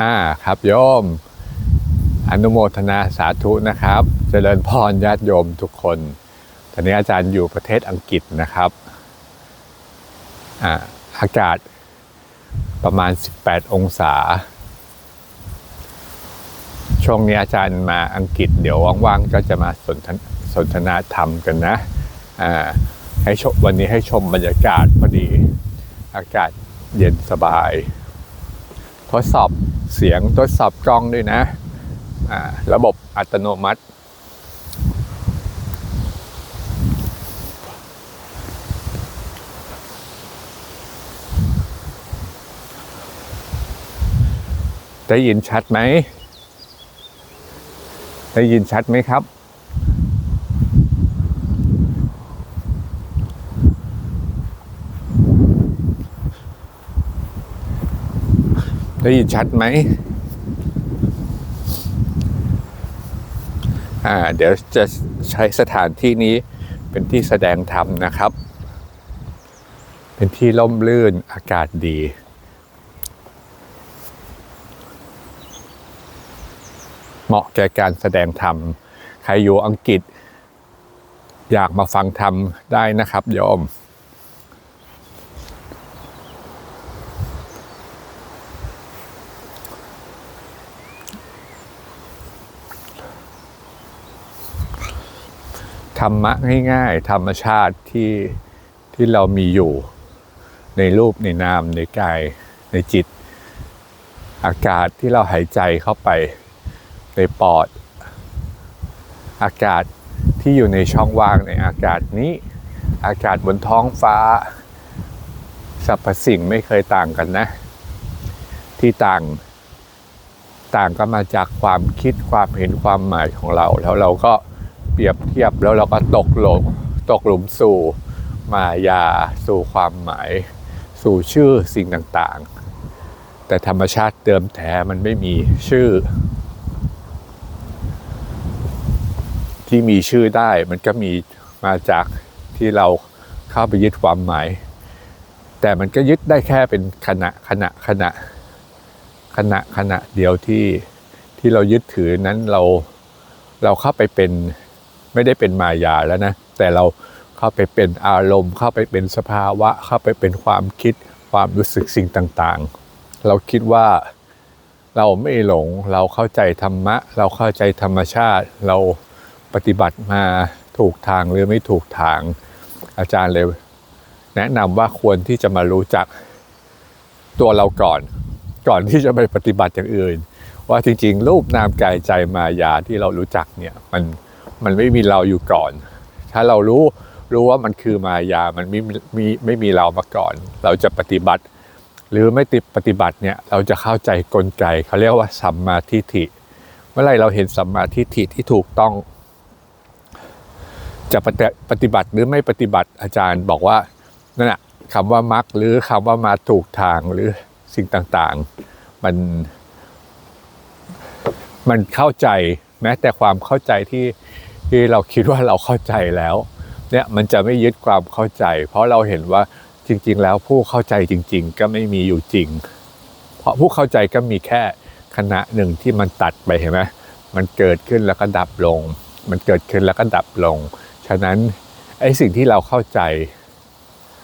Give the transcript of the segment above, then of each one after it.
อ่าครับโยม อนุโมทนาสาธุนะครับ เจริญพรญาติโยมทุกคน ตอนนี้อาจารย์อยู่ประเทศอังกฤษนะครับอ่าอากาศประมาณ 18 องศา ช่วงนี้อาจารย์มาอังกฤษ เดี๋ยวว่างๆก็จะมาสนทนสนทนาธรรมกันนะอ่าให้ชมวันนี้ให้ชมบรรยากาศพอดี อากาศเย็นสบาย ทดสอบเสียงทดสอบกล้องด้วยนะอ่าระบบอัตโนมัติ ได้ยินชัดไหม ได้ยินชัดไหมครับ ได้ยินชัดไหมอ่าเดี๋ยวจะใช้สถานที่นี้เป็นที่แสดงธรรมนะครับ เป็นที่ร่มรื่นอากาศดี เหมาะแก่การแสดงธรรม ใครอยู่อังกฤษ อยากมาฟังธรรมได้นะครับโยม ธรรมะง่ายๆ ธรรมชาติที่ที่เรามีอยู่ ในรูปในนามในกายในจิต อากาศที่เราหายใจเข้าไปในปอด อากาศที่อยู่ในช่องว่างในอากาศนี้ อากาศบนท้องฟ้าสรรพสิ่งไม่เคยต่างกันนะ ที่ต่างต่างก็มาจากความคิดความเห็นความหมายของเรา แล้วเราก็ เปรียบเทียบแล้วเราก็ตกหลงตกหลุมสู่มายา สู่ความหมาย สู่ชื่อสิ่งต่างๆ แต่ธรรมชาติเดิมแท้มันไม่มีชื่อ ที่มีชื่อได้มันก็มีมาจากที่เราเข้าไปยึดความหมาย แต่มันก็ยึดได้แค่เป็นขณะขณะขณะขณะขณะเดียวที่ที่เรายึดถือนั้นเราเราเข้าไปเป็น ไม่ได้เป็นมายาแล้วนะ แต่เราเข้าไปเป็นอารมณ์ เข้าไปเป็นสภาวะ เข้าไปเป็นความคิดความรู้สึกสิ่งต่างๆ เราคิดว่าเราไม่หลงเราเข้าใจธรรมะ เราเข้าใจธรรมชาติ เราปฏิบัติมาถูกทางหรือไม่ถูกทาง อาจารย์เลย แนะนำว่าควรที่จะมารู้จักตัวเราก่อน ก่อนที่จะไปปฏิบัติอย่างอื่น ว่าจริงๆ รูปนามกายใจมายาที่เรารู้จักเนี่ยมัน มันไม่มีเราอยู่ก่อน ถ้าเรารู้รู้ว่ามันคือมายา มันไม่มีไม่มีเรามาก่อน เราจะปฏิบัติ หรือไม่ติดปฏิบัติเนี่ยเราจะเข้าใจกลไกเขาเรียกว่าสัมมาทิฏฐิ เมื่อไรเราเห็นสัมมาทิฏฐิที่ถูกต้อง จะปฏิบัติหรือไม่ปฏิบัติอาจารย์บอกว่านั่นแหะคำว่ามรรคหรือคำว่ามาถูกทางหรือสิ่งต่างๆ มันมันเข้าใจแม้แต่ความเข้าใจที่ ที่เราคิดว่าเราเข้าใจแล้วเนี่ยมันจะไม่ยึดความเข้าใจ เพราะเราเห็นว่าจริง ๆ แล้วผู้เข้าใจจริง ๆ ก็ไม่มีอยู่จริง เพราะผู้เข้าใจก็มีแค่ขณะหนึ่งที่มันตัดไปเห็นไหมมันเกิดขึ้นแล้วก็ดับลง มันเกิดขึ้นแล้วก็ดับลง ฉะนั้นไอ้สิ่งที่เราเข้าใจ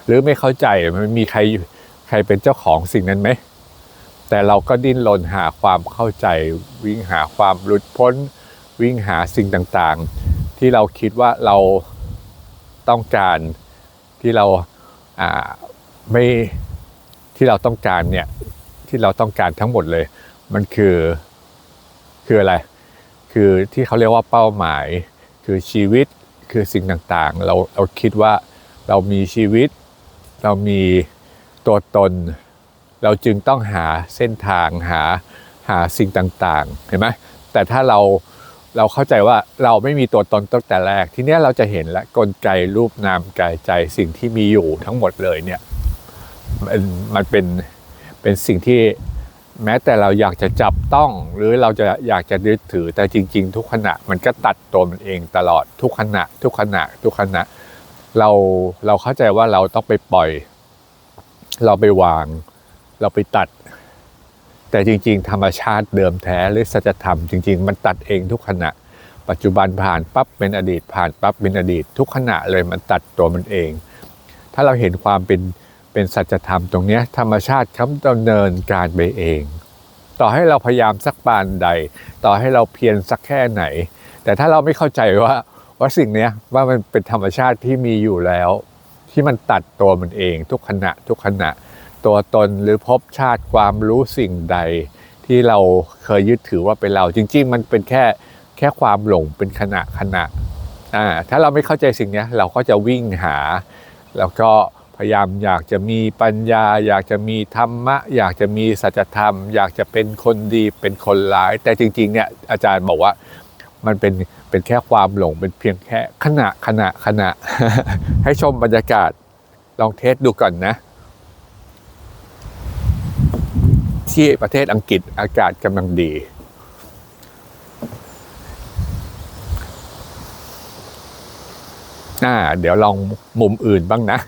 หรือไม่เข้าใจมันมีใครใครเป็นเจ้าของสิ่งนั้นไหมแต่เราก็ดิ้นรนหาความเข้าใจ วิ่งหาความหลุดพ้น วิ่งหาสิ่งต่างๆ ที่เราคิดว่าเราต้องการที่เราไม่ที่เราต้องการเนี่ยที่เราต้องการทั้งหมดเลย มันคือคืออะไร คือที่เขาเรียกว่าเป้าหมาย คือชีวิตคือสิ่งต่างๆ เราเราคิดว่าเรามีชีวิต เรามีตัวตน เราจึงต้องหาเส้นทางหาหาสิ่งต่างๆ เห็นไหมแต่ถ้าเรา เราเข้าใจว่าเราไม่มีตัวตนตั้งแต่แรก ทีนี้เราจะเห็นและกลไกรูปนามกายใจสิ่งที่มีอยู่ทั้งหมดเลยเนี่ยมันมันเป็นเป็นสิ่งที่แม้แต่เราอยากจะจับต้อง หรือเราจะอยากจะยึดถือแต่จริง ๆ ทุกขณะมันก็ตัดตัวมันเองตลอดทุกขณะ ทุกขณะ ทุกขณะ เราเราเข้าใจว่าเราต้องไปปล่อย เราไปวาง เราไปตัด แต่จริง ๆ ธรรมชาติเดิมแท้หรือสัจธรรมจริง ๆ มันตัดเองทุกขณะ ปัจจุบันผ่านปั๊บเป็นอดีต ผ่านปั๊บเป็นอดีต ทุกขณะเลยมันตัดตัวมันเอง ถ้าเราเห็นความเป็นเป็นสัจธรรมตรงนี้ธรรมชาติเขาดำเนินการไปเอง ต่อให้เราพยายามสักปานใด ต่อให้เราเพียรสักแค่ไหน แต่ถ้าเราไม่เข้าใจว่าว่าสิ่งนี้ว่ามันเป็นธรรมชาติที่มีอยู่แล้ว ที่มันตัดตัวมันเอง ทุกขณะทุกขณะ ตัวตนหรือภพชาติความรู้สิ่งใด ที่เราเคยยึดถือว่าเป็นเรา จริง ๆ มันเป็นแค่แค่ความหลงเป็นขณะขณะอ่าถ้าเราไม่เข้าใจสิ่งนี้เราก็จะวิ่งหา แล้วก็พยายามอยากจะมีปัญญา อยากจะมีธรรมะ อยากจะมีสัจธรรม อยากจะเป็นคนดีเป็นคนร้าย แต่จริงๆเนี่ยอาจารย์บอกว่ามันเป็นเป็นแค่ความหลงเป็นเพียงแค่ขณะขณะขณะ ให้ชมบรรยากาศลองเทสดูก่อนนะ ที่ประเทศอังกฤษอากาศกำลังดี อ่า เดี๋ยวลองมุมอื่นบ้างนะ